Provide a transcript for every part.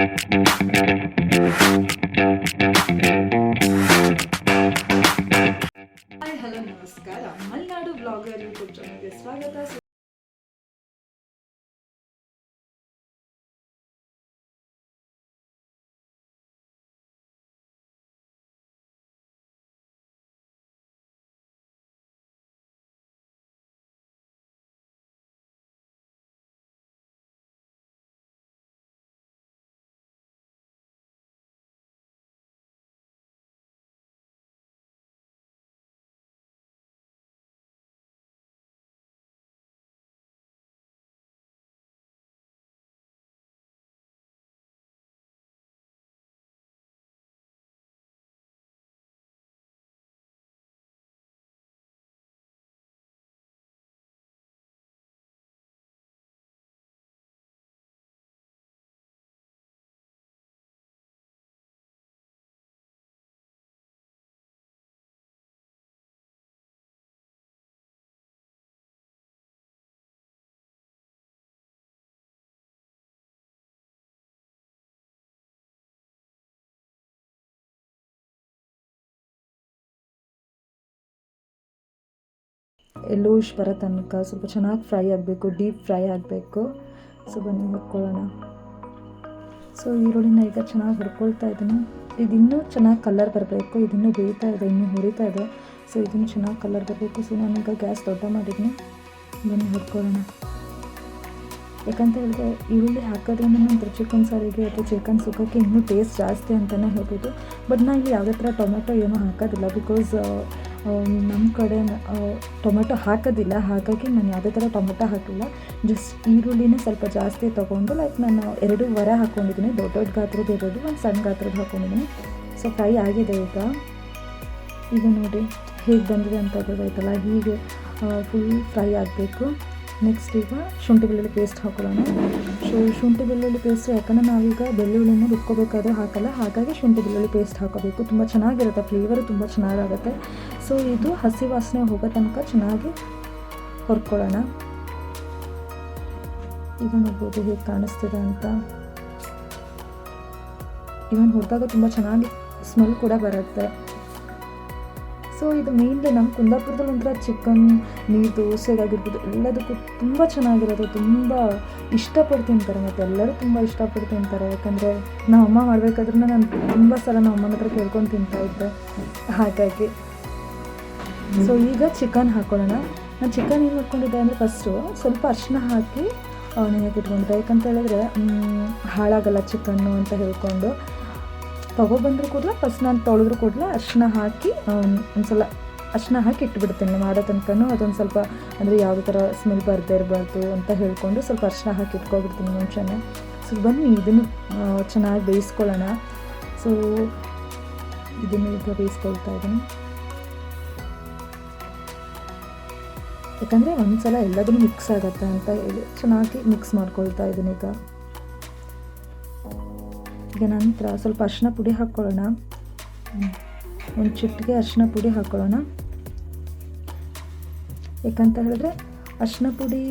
Música ಎಲ್ಲೂಶ್ ಬರೋ ತನಕ ಸ್ವಲ್ಪ ಚೆನ್ನಾಗಿ ಫ್ರೈ ಆಗಬೇಕು, ಡೀಪ್ ಫ್ರೈ ಆಗಬೇಕು. ಸೊ ಬನ್ನಿ, ಹುರ್ಕೊಳ್ಳೋಣ. ಸೊ ಈರುಳ್ಳಿನ ಈಗ ಚೆನ್ನಾಗಿ ಹುರ್ಕೊಳ್ತಾ ಇದ್ದೀನಿ. ಇದು ಇನ್ನೂ ಚೆನ್ನಾಗಿ ಕಲರ್ ಬರಬೇಕು. ಇದನ್ನು ಬೇಯ್ತಾ ಇದೆ, ಇನ್ನೂ ಹುರಿತಾ ಇದೆ. ಸೊ ಇದನ್ನು ಚೆನ್ನಾಗಿ ಕಲರ್ ಬರಬೇಕು. ಸೊ ನಾನೀಗ ಗ್ಯಾಸ್ ದೊಡ್ಡ ಮಾಡಿದ್ದೀನಿ. ಬನ್ನಿ, ಹುರ್ಕೊಳ್ಳೋಣ. ಯಾಕಂತ ಹೇಳಿದ್ರೆ ಈರುಳ್ಳಿ ಹಾಕೋದ್ರಿಂದ ನಾನು ಚಿಕನ್ ಸಾರಿಗೆ ಅಥವಾ ಚಿಕನ್ ಸುಕ್ಕಕ್ಕೆ ಇನ್ನೂ ಟೇಸ್ಟ್ ಜಾಸ್ತಿ ಅಂತಲೇ ಹೇಳ್ಬೋದು. ಬಟ್ ನಾನು ಇಲ್ಲಿ ಯಾವುದೇ ಥರ ಟೊಮೆಟೊ ಏನೂ ಹಾಕೋದಿಲ್ಲ ಬಿಕಾಸ್ ನಮ್ಮ ಕಡೆ ಟೊಮೆಟೊ ಹಾಕೋದಿಲ್ಲ. ಹಾಗಾಗಿ ನಾನು ಯಾವುದೇ ಥರ ಟೊಮೆಟೊ ಹಾಕಿಲ್ಲ. ಜಸ್ಟ್ ಈರುಳ್ಳಿನೇ ಸ್ವಲ್ಪ ಜಾಸ್ತಿ ತೊಗೊಂಡು ಲೈಕ್ ನಾನು ಎರಡು ವರ ಹಾಕ್ಕೊಂಡಿದ್ದೀನಿ ದೊಡ್ಡ ದೊಡ್ಡ ಗಾತ್ರದ ಇರೋದು, ಒಂದು ಸಣ್ಣ ಗಾತ್ರದ ಹಾಕ್ಕೊಂಡಿದ್ದೀನಿ ಸೊ ಫ್ರೈ ಆಗಿದೆ ಈಗ. ಈಗ ನೋಡಿ ಹೇಗೆ ಬಂದಿದೆ ಅಂತ ಗೊತ್ತಾಯ್ತಲ್ಲ. ಹೀಗೆ ಫುಲ್ ಫ್ರೈ ಆಗಬೇಕು. ನೆಕ್ಸ್ಟ್ ಈಗ ಶುಂಠಿ ಬೆಳ್ಳುಳ್ಳಿ ಪೇಸ್ಟ್ ಹಾಕೊಳ್ಳೋಣ. ಸೊ ಶುಂಠಿ ಬೆಳ್ಳುಳ್ಳಿ ಪೇಸ್ಟ್ ಯಾಕಂದರೆ ನಾವೀಗ ಬೆಳ್ಳುಳ್ಳಿನ ರುಬ್ಕೋಬೇಕಾದ್ರೆ ಹಾಕಲ್ಲ. ಹಾಗಾಗಿ ಶುಂಠಿ ಬೆಳ್ಳುಳ್ಳಿ ಪೇಸ್ಟ್ ಹಾಕೋಬೇಕು. ತುಂಬ ಚೆನ್ನಾಗಿರುತ್ತೆ. ಫ್ಲೇವರ್ ತುಂಬ ಚೆನ್ನಾಗಾಗುತ್ತೆ. ಸೊ ಇದು ಹಸಿ ವಾಸನೆ ಹೋಗೋ ತನಕ ಚೆನ್ನಾಗಿ ಹೊರ್ಕೊಳ್ಳೋಣ. ಈಗ ನೋಡ್ಬೋದು ಹೇಗೆ ಕಾಣಿಸ್ತಿದೆ ಅಂತ. ಇವನ್ ಹುರಿದಾಗ ತುಂಬ ಚೆನ್ನಾಗಿ ಸ್ಮೆಲ್ ಕೂಡ ಬರುತ್ತೆ. ಸೊ ಇದು ಮೇಯ್ನ್ಲಿ ನಮ್ಮ ಕುಂದಾಪುರದಲ್ಲಿ ಒಂಥರ ಚಿಕನ್ ನೀರು ದೋಸೆಗಾಗಿರ್ಬೋದು ಎಲ್ಲದಕ್ಕೂ ತುಂಬ ಚೆನ್ನಾಗಿರೋದು, ತುಂಬ ಇಷ್ಟಪಟ್ಟು ತಿಂತಾರೆ ಮತ್ತು ಎಲ್ಲರೂ ತುಂಬ ಇಷ್ಟಪಟ್ಟು ತಿಂತಾರೆ ಯಾಕಂದರೆ ನಮ್ಮ ಅಮ್ಮ ಮಾಡಬೇಕಾದ್ರೂ ನಾನು ತುಂಬ ಸಲ ನಮ್ಮ ಅಮ್ಮನ ಹತ್ರ ಕೇಳ್ಕೊಂಡು ತಿಂತಾ ಇದ್ದೆ. ಹಾಗಾಗಿ ಸೊ ಈಗ ಚಿಕನ್ ಹಾಕೊಳ್ಳೋಣ. ನಾನು ಚಿಕನ್ ಏನು ಮಾಡ್ಕೊಂಡಿದ್ದೆ ಅಂದರೆ ಫಸ್ಟು ಸ್ವಲ್ಪ ಅರಿಶಿನ ಹಾಕಿ ಇಟ್ಕೊಂಡಿದ್ದೆ. ಯಾಕಂತ ಹೇಳಿದ್ರೆ ಹಾಳಾಗಲ್ಲ ಚಿಕನ್ನು ಅಂತ ಹೇಳ್ಕೊಂಡು. ತೊಗೊಬಂದರೂ ಕೂಡ ಫಸ್ಟ್ ನಾನು ತೊಳೆದ್ರು ಕೂಡಲೇ ಅರಿಶಿನ ಹಾಕಿ ಒಂದು ಸಲ ಅರಿಶಿನ ಹಾಕಿ ಇಟ್ಬಿಡ್ತೇನೆ. ಮಾಡೋ ತನಕನೂ ಅದೊಂದು ಸ್ವಲ್ಪ, ಅಂದರೆ ಯಾವುದೇ ಥರ ಸ್ಮೆಲ್ ಬರದೇ ಇರಬಾರ್ದು ಅಂತ ಹೇಳ್ಕೊಂಡು ಸ್ವಲ್ಪ ಅರಿಶಿನ ಹಾಕಿ ಇಟ್ಕೊಬಿಡ್ತೀನಿ ಮುಂಚೆನೇ. ಸೊ ಬನ್ನಿ, ಇದನ್ನು ಚೆನ್ನಾಗಿ ಬೇಯಿಸ್ಕೊಳ್ಳೋಣ. ಸೊ ಇದನ್ನು ಈಗ ಬೇಯಿಸ್ಕೊಳ್ತಾ ಇದ್ದೀನಿ. ಯಾಕಂದರೆ ಒಂದು ಸಲ ಎಲ್ಲದನ್ನು ಮಿಕ್ಸ್ ಆಗುತ್ತೆ ಅಂತ ಹೇಳಿ. ಚೆನ್ನಾಗಿ ಮಿಕ್ಸ್ ಮಾಡ್ಕೊಳ್ತಾ ಇದ್ದೀನಿ ಈಗ. ಈಗ ನಂತರ ಸ್ವಲ್ಪ ಅರಿಶಿನ ಪುಡಿ ಹಾಕ್ಕೊಳ್ಳೋಣ. ಒಂದು ಚಿಟ್ಟಿಗೆ ಅರಿಶಿನ ಪುಡಿ ಹಾಕ್ಕೊಳ್ಳೋಣ. ಯಾಕಂತ ಹೇಳಿದ್ರೆ ಅರಿಶಿನ ಪುಡಿ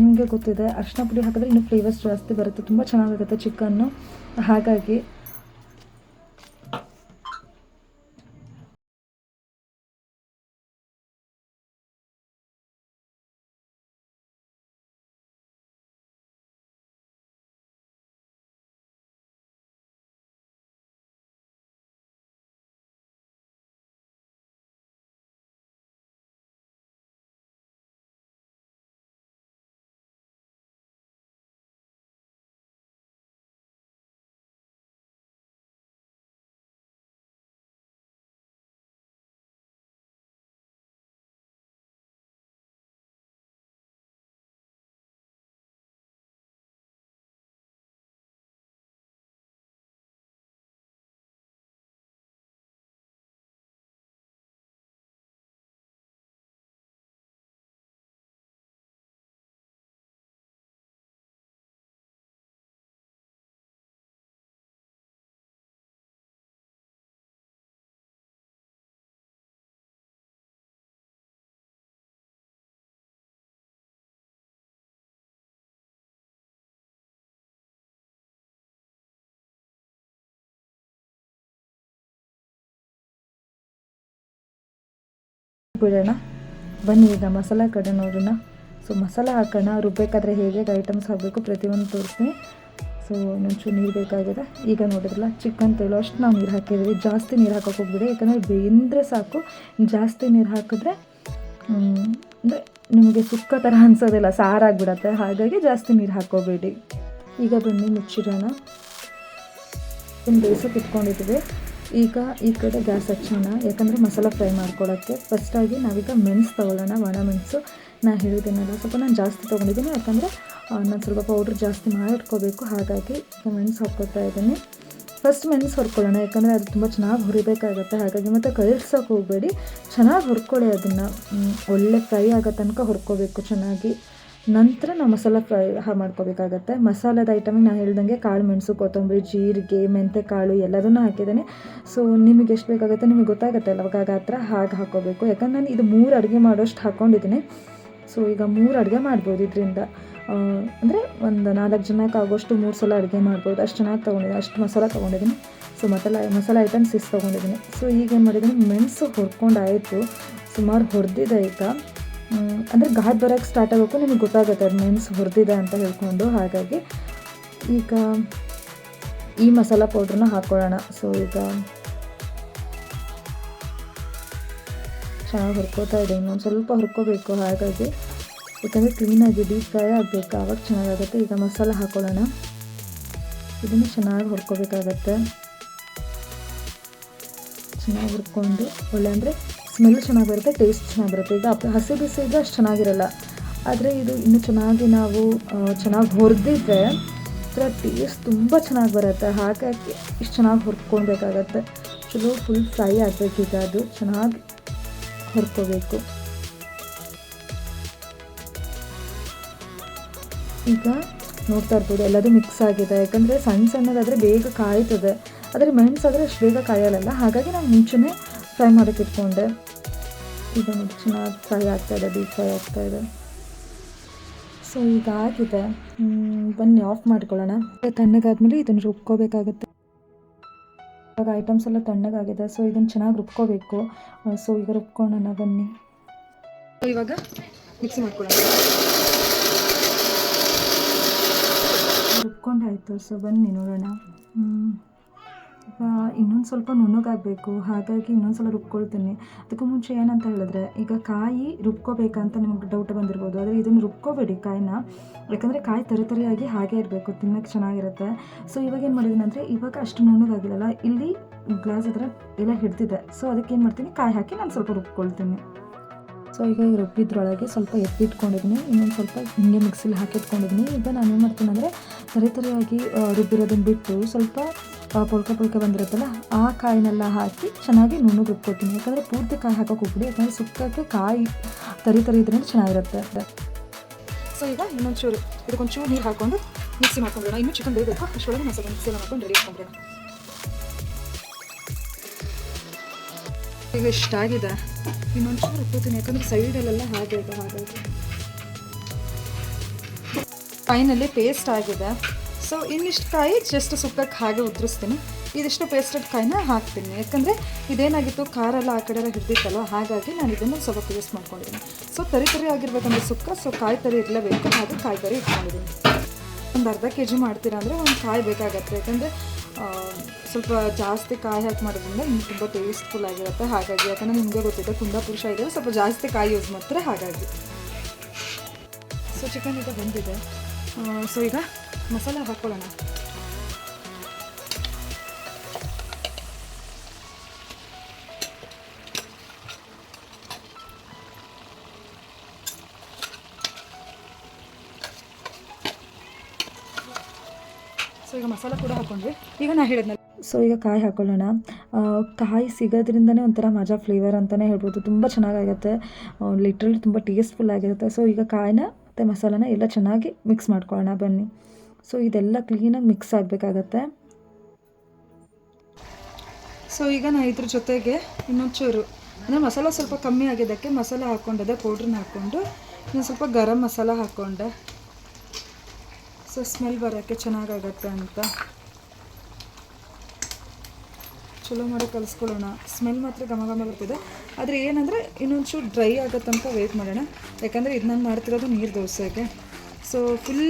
ನಿಮಗೆ ಗೊತ್ತಿದೆ. ಅರಿಶಿನ ಪುಡಿ ಹಾಕಿದ್ರೆ ಇನ್ನೂ ಫ್ಲೇವರ್ಸ್ ಜಾಸ್ತಿ ಬರುತ್ತೆ. ತುಂಬ ಚೆನ್ನಾಗಿರುತ್ತೆ ಚಿಕನ್ನು ಹಾಗಾಗಿ ಬಿಡೋಣ ಬನ್ನಿ ಈಗ ಮಸಾಲ ಕಡೆ ನೋಡೋಣ. ಸೊ ಮಸಾಲ ಹಾಕೋಣ. ರುಬ್ಬೇಕಾದ್ರೆ ಹೇಗೆ ಐಟಮ್ಸ್ ಹಾಕಬೇಕು ಪ್ರತಿಯೊಂದು ತೋರಿಸ್ತೀನಿ. ಸೊ ಒಂದೊಂಚೂರು ನೀರು ಬೇಕಾಗಿದೆ. ಈಗ ನೋಡಿದ್ರಲ್ಲ ಚಿಕನ್ ತೆಳು. ಅಷ್ಟು ನಾವು ನೀರು ಹಾಕಿದ್ದೀವಿ. ಜಾಸ್ತಿ ನೀರು ಹಾಕೋಕೆ ಹೋಗ್ಬಿಡಿ. ಯಾಕಂದರೆ ಬೆಂದರೆ ಸಾಕು. ಜಾಸ್ತಿ ನೀರು ಹಾಕಿದ್ರೆ ಅಂದರೆ ನಿಮಗೆ ಸುಕ್ಕ ಥರ ಅನ್ಸೋದಿಲ್ಲ. ಸಾರಾಗಿಬಿಡತ್ತೆ. ಹಾಗಾಗಿ ಜಾಸ್ತಿ ನೀರು ಹಾಕೋಬೇಡಿ. ಈಗ ಬನ್ನಿ ಮುಚ್ಚಿಡೋಣ. ಇನ್ನು ಬೇಯಿಸೋಕೆ ಇಟ್ಕೊಂಡಿದ್ದೀವಿ. ಈಗ ಈ ಕಡೆ ಗ್ಯಾಸ್ ಹಚ್ಚೋಣ, ಯಾಕಂದರೆ ಮಸಾಲ ಫ್ರೈ ಮಾಡ್ಕೊಳ್ಳೋಕ್ಕೆ ಫಸ್ಟಾಗಿ ನಾವೀಗ ಮೆಣಸು ತೊಗೊಳ್ಳೋಣ ಒಣ ಮೆಣಸು. ನಾನು ಹೇಳಿದ್ದೀನಲ್ಲ, ಸ್ವಲ್ಪ ನಾನು ಜಾಸ್ತಿ ತೊಗೊಂಡಿದ್ದೀನಿ, ಯಾಕಂದರೆ ನಾನು ಸ್ವಲ್ಪ ಪೌಡ್ರ್ ಜಾಸ್ತಿ ಮಾಡಿಟ್ಕೋಬೇಕು. ಹಾಗಾಗಿ ಈಗ ಮೆಣಸು ಹಾಕ್ಕೊಳ್ತಾ ಇದ್ದೀನಿ. ಫಸ್ಟ್ ಮೆಣಸು ಹೊರ್ಕೊಳ್ಳೋಣ ಯಾಕಂದರೆ ಅದು ತುಂಬ ಚೆನ್ನಾಗಿ ಹುರಿಬೇಕಾಗುತ್ತೆ. ಹಾಗಾಗಿ ಮತ್ತು ಕಳಿಸೋಕೆ ಹೋಗಬೇಡಿ. ಚೆನ್ನಾಗಿ ಹುರ್ಕೊಳ್ಳಿ ಅದನ್ನು. ಒಳ್ಳೆ ಫ್ರೈ ಆಗೋ ತನಕ ಹುರ್ಕೋಬೇಕು ಚೆನ್ನಾಗಿ. ನಂತರ ನಾವು ಮಸಾಲ ಫ್ರೈ ಮಾಡ್ಕೋಬೇಕಾಗತ್ತೆ. ಮಸಾಲದ ಐಟಮಿಗೆ ನಾನು ಹೇಳ್ದಂಗೆ ಕಾಳು, ಮೆಣಸು, ಕೊತ್ತಂಬರಿ, ಜೀರಿಗೆ ಮೆಂತೆ ಕಾಳು ಎಲ್ಲದನ್ನು ಹಾಕಿದ್ದೀನಿ. ಸೊ ನಿಮಗೆ ಎಷ್ಟು ಬೇಕಾಗುತ್ತೆ ನಿಮಗೆ ಗೊತ್ತಾಗುತ್ತೆ ಅಲ್ವಾಗ ಥರ ಹಾಗೆ ಹಾಕೋಬೇಕು ಯಾಕಂದ್ರೆ ನಾನು ಇದು ಮೂರು ಅಡುಗೆ ಮಾಡೋಷ್ಟು ಹಾಕ್ಕೊಂಡಿದ್ದೀನಿ. ಸೊ ಈಗ ಮೂರು ಅಡುಗೆ ಮಾಡ್ಬೋದು ಇದರಿಂದ. ಅಂದರೆ ಒಂದು ನಾಲ್ಕು ಜನಕ್ಕೆ ಆಗೋಷ್ಟು ಮೂರು ಸಲ ಅಡುಗೆ ಮಾಡ್ಬೋದು. ಅಷ್ಟು ಚೆನ್ನಾಗಿ ತೊಗೊಂಡಿದ್ದೀನಿ. ಅಷ್ಟು ಮಸಾಲ ತೊಗೊಂಡಿದ್ದೀನಿ. So masala masala items is ತೊಗೊಂಡಿದ್ದೀನಿ. ಸೊ ಈಗ ಏನು ಮಾಡಿದ್ದೀನಿ? ಮೆಣಸು ಹುರ್ಕೊಂಡಾಯಿತು ಸುಮಾರು ಹೊಡೆದಿದೆ ಈಗ ಅಂದರೆ ಘಾಟ್ ಬರೋಕ್ಕೆ ಸ್ಟಾರ್ಟ್ ಆಗೋಕ್ಕೂ ನಿಮಗೆ ಗೊತ್ತಾಗುತ್ತೆ ಅದು ಮೀನ್ಸ್ ಹುರಿದಿದೆ ಅಂತ ಹೇಳ್ಕೊಂಡು, ಹಾಗಾಗಿ ಈಗ ಈ ಮಸಾಲ ಪೌಡ್ರನ್ನ ಹಾಕ್ಕೊಳ್ಳೋಣ ಸೊ ಈಗ ಚೆನ್ನಾಗಿ ಹುರ್ಕೋತಾ ಇದೆ ಇನ್ನೊಂದು ಸ್ವಲ್ಪ ಹುರ್ಕೋಬೇಕು, ಹಾಗಾಗಿ ಯಾಕಂದರೆ ಕ್ಲೀನಾಗಿ ಡೀಪ್ ಫ್ರೈ ಆಗಬೇಕು. ಆವಾಗ ಚೆನ್ನಾಗಾಗುತ್ತೆ. ಈಗ ಮಸಾಲ ಹಾಕ್ಕೊಳ್ಳೋಣ ಇದನ್ನು ಚೆನ್ನಾಗಿ ಹುರ್ಕೋಬೇಕಾಗತ್ತೆ. ಚೆನ್ನಾಗಿ ಹುರ್ಕೊಂಡು, ಒಳ್ಳೆ ಅಂದರೆ ಸ್ಮೆಲ್ ಚೆನ್ನಾಗಿ ಬರುತ್ತೆ ಟೇಸ್ಟ್ ಚೆನ್ನಾಗಿ ಬರುತ್ತೆ ಈಗ ಹಸಿ ಬಿಸಿ ಇದ್ದರೆ ಅಷ್ಟು ಚೆನ್ನಾಗಿರಲ್ಲ. ಆದರೆ ಇದು ಇನ್ನೂ ಚೆನ್ನಾಗಿ ನಾವು ಚೆನ್ನಾಗಿ ಹುರಿದಿದ್ರೆ ಥರ ಟೇಸ್ಟ್ ತುಂಬ ಚೆನ್ನಾಗಿ ಬರುತ್ತೆ. ಹಾಗಾಗಿ ಇಷ್ಟು ಚೆನ್ನಾಗಿ ಹುರ್ಕೊಳ್ಬೇಕಾಗತ್ತೆ. ಚಲೋ ಫುಲ್ ಫ್ರೈ ಆಗಬೇಕೀಗ ಅದು. ಚೆನ್ನಾಗಿ ಹುರ್ಕೋಬೇಕು. ಈಗ ನೋಡ್ತಾ ಇರ್ಬೋದು, ಎಲ್ಲದೂ ಮಿಕ್ಸ್ ಆಗಿದೆ. ಯಾಕಂದರೆ ಸಣ್ಣ ಸಣ್ಣದಾದರೆ ಬೇಗ ಕಾಯ್ತದೆ. ಆದರೆ ಮೆಣಸಾದರೆ ಅಷ್ಟು ಬೇಗ ಕಾಯಲ್ಲ. ಹಾಗಾಗಿ ನಾವು ಮುಂಚೆನೇ ಫ್ರೈ ಮಾಡೋಕ್ಕೆ ಇಟ್ಕೊಂಡೆ. ಈಗ ಚೆನ್ನಾಗಿ ಫ್ರೈ ಆಗ್ತಾಯಿದೆ ಡೀಪ್ ಫ್ರೈ ಆಗ್ತಾಯಿದೆ ಸೊ ಈಗ ಆಗಿದೆ. ಬನ್ನಿ ಆಫ್ ಮಾಡ್ಕೊಳ್ಳೋಣ. ತಣ್ಣಗಾದ್ಮೇಲೆ ಇದನ್ನು ರುಬ್ಕೋಬೇಕಾಗುತ್ತೆ. ಇವಾಗ ಐಟಮ್ಸ್ ಎಲ್ಲ ತಣ್ಣಗಾಗಿದೆ ಸೊ ಇದನ್ನು ಚೆನ್ನಾಗಿ ರುಬ್ಕೋಬೇಕು. ಸೊ ಈಗ ರುಬ್ಕೊಳ್ಳೋಣ, ಬನ್ನಿ. ಇವಾಗ ಮಿಕ್ಸ್ ಮಾಡ್ಕೊಳ್ಳೋಣ. ರುಬ್ಕೊಂಡಾಯಿತು ಸೊ ಬನ್ನಿ ನೋಡೋಣ. ಇನ್ನೊಂದು ಸ್ವಲ್ಪ ನುಣ್ಣಗಾಗಬೇಕು. ಹಾಗಾಗಿ ಇನ್ನೊಂದು ಸಲ ರುಬ್ಕೊಳ್ತೀನಿ. ಅದಕ್ಕೂ ಮುಂಚೆ ಏನಂತ ಹೇಳಿದ್ರೆ, ಈಗ ಕಾಯಿ ರುಬ್ಕೋಬೇಕಂತ ನಿಮಗೆ ಡೌಟ್ ಬಂದಿರ್ಬೋದು. ಆದರೆ ಇದನ್ನು ರುಬ್ಕೋಬೇಡಿ ಕಾಯಿನ. ಯಾಕಂದರೆ ಕಾಯಿ ತರ ತರಿಯಾಗಿ ಹಾಗೆ ಇರಬೇಕು ತಿನ್ನೋಕ್ಕೆ ಚೆನ್ನಾಗಿರುತ್ತೆ. ಸೊ ಇವಾಗ ಏನು ಮಾಡಿದ್ದೀನಿ ಅಂದರೆ, ಇವಾಗ ಅಷ್ಟು ನುಣ್ಣಗಾಗಿಲ್ಲಲ್ಲ, ಇಲ್ಲಿ ಗ್ಲಾಸ್ ಹತ್ರ ಎಲ್ಲ ಹಿಡ್ದಿದೆ. ಸೊ ಅದಕ್ಕೆ ಏನು ಮಾಡ್ತೀನಿ, ಕಾಯಿ ಹಾಕಿ ನಾನು ಸ್ವಲ್ಪ ರುಬ್ಕೊಳ್ತೀನಿ. ಸೊ ಈಗ ರುಬ್ಬಿದ್ರೊಳಗೆ ಸ್ವಲ್ಪ ಎತ್ತಿಟ್ಕೊಂಡಿದ್ದೀನಿ ಇನ್ನೊಂದು ಸ್ವಲ್ಪ ಹಿಂಗೆ ಮಿಕ್ಸಿಲಿ ಹಾಕಿಟ್ಕೊಂಡಿದ್ದೀನಿ ಈಗ ನಾನು ಏನು ಮಾಡ್ತೀನಿ ಅಂದರೆ, ತರಿ ತರಿಯಾಗಿ ರುಬ್ಬಿರೋದನ್ನು ಬಿಟ್ಟು ಸ್ವಲ್ಪ ಪೊಳ್ಕ ಪೊಳ್ಕ ಬಂದಿರುತ್ತಲ್ಲ, ಆ ಕಾಯಿನೆಲ್ಲ ಹಾಕಿ ಚೆನ್ನಾಗಿ ನುಣ್ಣಗೆ ರುಬ್ಕೊತೀನಿ ಯಾಕಂದರೆ ಪೂರ್ತಿ ಕಾಯಿ ಹಾಕೋಕೆ ಹೋಗ್ಬಿಡಿ ಯಾಕಂದರೆ ಸುಕ್ಕಕ್ಕೆ ಕಾಯಿ ತರಿ ತರಿ ಇದ್ರೆ ಚೆನ್ನಾಗಿರುತ್ತೆ ಸೊ ಈಗ ಇನ್ನೊಂಚೂರು ಇದಕ್ಕೊಂಚೂರು ನೀರು ಹಾಕೊಂಡು ಮಿಕ್ಸಿ ಮಾಡ್ಕೊಂಡ್ಬಿಡೋಣ. ಇನ್ನು ಚಿಕನ್ ಬೇಯಬೇಕು? ಅಷ್ಟೊಳಗೆ ಮಸಾಲೆ ಮಿಕ್ಸಿ ಮಾಡ್ಕೊಂಡು ರೆಡಿ ಮಾಡ್ಕೊಂಡ್ಬಿಡೋಣ. ಈಗ ಇಷ್ಟಾಗಿದೆ. ಇನ್ನೊಂಚೂರು ರುಬ್ಕೋತೀನಿ ಯಾಕಂದರೆ ಸೈಡಲ್ಲೆಲ್ಲ ಹಾಗೆ ಹಾಗಾಗಿ. ಫೈನಲ್ಲಿ ಪೇಸ್ಟ್ ಆಗಿದೆ. ಸೊ ಇನ್ನಿಷ್ಟು ಕಾಯಿ ಜಸ್ಟ್ ಸುಕ್ಕಕ್ಕೆ ಹಾಗೆ ಉದುರಿಸ್ತೀನಿ. ಇದಿಷ್ಟು ಪೇಸ್ಟೆಡ್ ಕಾಯಿನ ಹಾಕ್ತೀನಿ. ಯಾಕಂದರೆ ಇದೇನಾಗಿತ್ತು? ಖಾರ ಎಲ್ಲ ಆ ಕಡೆ ಎಲ್ಲ ಹಾಗಾಗಿ ನಾನು ಇದನ್ನು ಸ್ವಲ್ಪ ಪೇಸ್ಟ್ ಮಾಡ್ಕೊಂಡಿದ್ದೀನಿ. ಸೊ ತರಿ ತರಿ ಆಗಿರ್ಬೇಕಂದ್ರೆ ಸುಕ್ಕ ಸೊ ಕಾಯಿ ತರಿ ಇರಲೇಬೇಕು. ಹಾಗೆ ಕಾಯಿ ತರಿ ಇಟ್ಕೊಂಡಿದ್ದೀನಿ. ಒಂದು ಅರ್ಧ ಕೆ ಜಿ ಮಾಡ್ತೀರಾ ಅಂದರೆ ಒಂದು ಕಾಯಿ ಬೇಕಾಗತ್ತೆ. ಯಾಕಂದರೆ ಸ್ವಲ್ಪ ಜಾಸ್ತಿ ಕಾಯಿ ಹಾಕಿ ಮಾಡೋದ್ರಿಂದ ಇನ್ನು ತುಂಬ ಟೇಸ್ಟ್ಫುಲ್ ಆಗಿರುತ್ತೆ. ಹಾಗಾಗಿ, ಯಾಕಂದರೆ ನಿಮಗೆ ಗೊತ್ತಿದೆ ತುಂಬ ಪುರುಷ ಸ್ವಲ್ಪ ಜಾಸ್ತಿ ಕಾಯಿ ಯೂಸ್ ಮಾಡ್ತಾರೆ. ಹಾಗಾಗಿ. ಸೊ ಚಿಕನ್ ಈಗ ಬಂದಿದೆ. ಸೊ ಈಗ ಮಸಾಲ ಹಾಕ್ಕೊಳ್ಳೋಣ ಸೊ ಈಗ ಮಸಾಲ ಕೂಡ ಹಾಕೊಂಡ್ವಿ. ನಾ ಹೇಳಿದ್ನಲ್ಲ. ಸೊ ಈಗ ಕಾಯಿ ಹಾಕೊಳ್ಳೋಣ. ಕಾಯಿ ಸಿಗೋದ್ರಿಂದನೇ ಒಂಥರ ಮಜಾ ಫ್ಲೇವರ್ ಅಂತಲೇ ಹೇಳ್ಬೋದು. ತುಂಬ ಚೆನ್ನಾಗಾಗುತ್ತೆ. ಲಿಟ್ರಲಿ ತುಂಬ ಟೇಸ್ಟ್ಫುಲ್ ಆಗಿರುತ್ತೆ. ಸೊ ಈಗ ಕಾಯಿನ ಮತ್ತು ಮಸಾಲನ ಎಲ್ಲ ಚೆನ್ನಾಗಿ ಮಿಕ್ಸ್ ಮಾಡ್ಕೊಳ್ಳೋಣ. ಬನ್ನಿ. ಸೊ ಇದೆಲ್ಲ ಕ್ಲೀನಾಗಿ ಮಿಕ್ಸ್ ಆಗಬೇಕಾಗತ್ತೆ. ಸೊ ಈಗ ನಾನು ಇದ್ರ ಜೊತೆಗೆ ಇನ್ನೊಂಚೂರು, ಅಂದರೆ ಮಸಾಲ ಸ್ವಲ್ಪ ಕಮ್ಮಿ ಆಗಿದ್ದಕ್ಕೆ ಮಸಾಲ ಹಾಕ್ಕೊಂಡಿದ್ದೆ ಪೌಡ್ರನ್ನ ಹಾಕ್ಕೊಂಡು ಇನ್ನೊಂದು ಸ್ವಲ್ಪ ಗರಂ ಮಸಾಲ ಹಾಕ್ಕೊಂಡೆ. ಸೊ ಸ್ಮೆಲ್ ಬರೋಕ್ಕೆ ಚೆನ್ನಾಗಾಗತ್ತೆ ಅಂತ. ಚಲೋ ಮಾಡಿ ಕಲಿಸ್ಕೊಳ್ಳೋಣ. ಸ್ಮೆಲ್ ಮಾತ್ರ ಘಮ ಘಮ ಬರ್ತಿದೆ. ಆದರೆ ಏನಂದರೆ ಇನ್ನೊಂಚೂರು ಡ್ರೈ ಆಗುತ್ತೆ ಅಂತ ವೆಯ್ಟ್ ಮಾಡೋಣ. ಯಾಕಂದರೆ ಇದು ನಾನು ಮಾಡ್ತಿರೋದು ನೀರು ದೋಸೆಗೆ. ಸೊ ಫುಲ್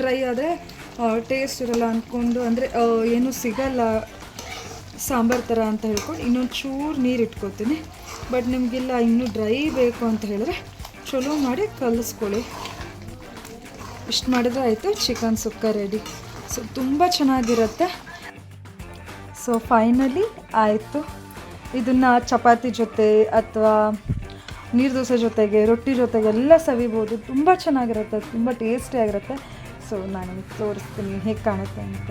ಡ್ರೈ ಆದರೆ ಟೇಸ್ಟ್ ಇರಲ್ಲ ಅಂದ್ಕೊಂಡು ಅಂದರೆ ಏನೂ ಸಿಗಲ್ಲ ಸಾಂಬಾರು ಥರ ಅಂತ ಹೇಳ್ಕೊಂಡು ಇನ್ನೊಂದು ಚೂರು ನೀರು ಇಟ್ಕೊತೀನಿ. ಬಟ್ ನಿಮಗಿಲ್ಲ ಇನ್ನೂ ಡ್ರೈ ಬೇಕು ಅಂತ ಹೇಳಿದ್ರೆ ಚಲೋ ಮಾಡಿ ಕಲಿಸ್ಕೊಳ್ಳಿ. ಇಷ್ಟು ಮಾಡಿದ್ರೆ ಆಯಿತು ಚಿಕನ್ ಸುಕ್ಕ ರೆಡಿ ಸೊ ತುಂಬ ಚೆನ್ನಾಗಿರುತ್ತೆ. ಸೊ ಫೈನಲಿ ಆಯಿತು. ಇದನ್ನು ಚಪಾತಿ ಜೊತೆ ಅಥವಾ ನೀರು ದೋಸೆ ಜೊತೆಗೆ, ರೊಟ್ಟಿ ಜೊತೆಗೆ ಎಲ್ಲ ಸವಿಬೋದು. ತುಂಬ ಚೆನ್ನಾಗಿರುತ್ತೆ, ತುಂಬ ಟೇಸ್ಟಿಯಾಗಿರುತ್ತೆ ಸೊ ನಾನು ತೋರಿಸ್ತೀನಿ ಹೇಗೆ ಕಾಣುತ್ತೆ ಅಂತ.